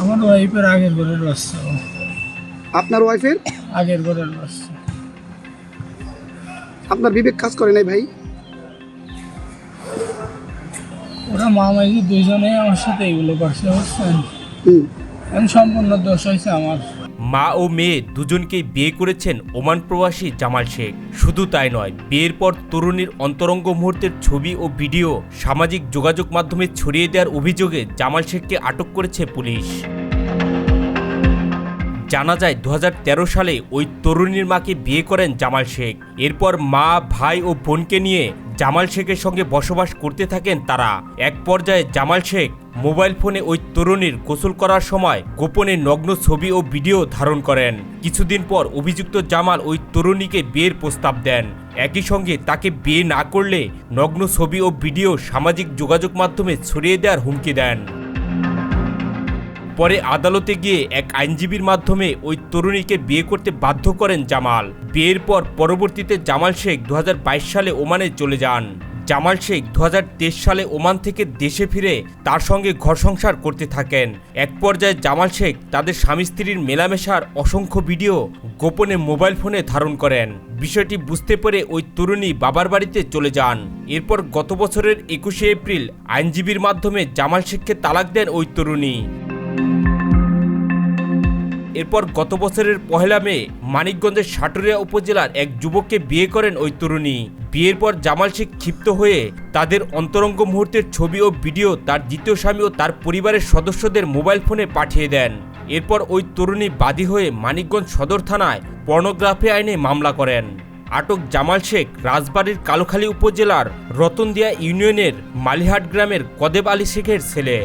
আমার ওয়াইফের আগের ঘরের বাচ্চা। আপনার ওয়াইফের আগের ঘরের বাচ্চা। আপনার বিবেক কাজ করে নাই ভাই? ওরা মামাইজি দুইজনেই আমার সাথে এগুলো করছে বুঝছেন? এখন সম্পূর্ণ দোষ হয়েছে আমার। মা ও মেয়ে দুজনকেই বিয়ে করেছেন ওমান প্রবাসী জামাল শেখ। শুধু তাই নয়, বিয়ের পর তরুণীর অন্তরঙ্গ মুহূর্তের ছবি ও ভিডিও সামাজিক যোগাযোগ মাধ্যমে ছড়িয়ে দেওয়ার অভিযোগে জামাল শেখকে আটক করেছে পুলিশ। জানা যায় দু হাজার তেরো সালে ওই তরুণীর মাকে বিয়ে করেন জামাল শেখ। এরপর মা, ভাই ও বোনকে নিয়ে জামাল শেখের সঙ্গে বসবাস করতে থাকেন তারা। এক পর্যায়ে জামাল শেখ মোবাইল ফোনে ওই তরুণীর গোসল করার সময় গোপনে নগ্ন ছবি ও ভিডিও ধারণ করেন। কিছুদিন পর অভিযুক্ত জামাল ওই তরুণীকে বিয়ের প্রস্তাব দেন। একই সঙ্গে তাকে বিয়ে না করলে নগ্ন ছবি ও ভিডিও সামাজিক যোগাযোগ মাধ্যমে ছড়িয়ে দেওয়ার হুমকি দেন। পরে আদালতে গিয়ে এক আইনজীবীর মাধ্যমে ওই তরুণীকে বিয়ে করতে বাধ্য করেন জামাল। বিয়ের পর পরবর্তীতে জামাল শেখ দু হাজার বাইশ সালে ওমানে চলে যান। জামাল শেখ দু হাজার তেইশ সালে ওমান থেকে দেশে ফিরে তার সঙ্গে ঘর সংসার করতে থাকেন। এক পর্যায়ে জামাল শেখ তাদের স্বামী স্ত্রীর মেলামেশার অসংখ্য ভিডিও গোপনে মোবাইল ফোনে ধারণ করেন। বিষয়টি বুঝতে পেরে ওই তরুণী বাবার বাড়িতে চলে যান। এরপর গত বছরের একুশে এপ্রিল আইনজীবীর মাধ্যমে জামাল শেখকে তালাক দেন ওই তরুণী। এরপর গত বছরের পহেলা মে, মানিকগঞ্জের সাটুরিয়া উপজেলার এক যুবককে বিয়ে করেন ওই তরুণী। বিয়ের পর জামাল শেখ ক্ষিপ্ত হয়ে তাদের অন্তরঙ্গ মুহূর্তের ছবি ও ভিডিও তার দ্বিতীয় স্বামী ও তার পরিবারের সদস্যদের মোবাইল ফোনে পাঠিয়ে দেন। এরপর ওই তরুণী বাদী হয়ে মানিকগঞ্জ সদর থানায় পর্নোগ্রাফি আইনে মামলা করেন। আটক জামাল শেখ রাজবাড়ির কালোখালী উপজেলার রতনদিয়া ইউনিয়নের মালিহাট গ্রামের কদেব আলী শেখের ছেলে।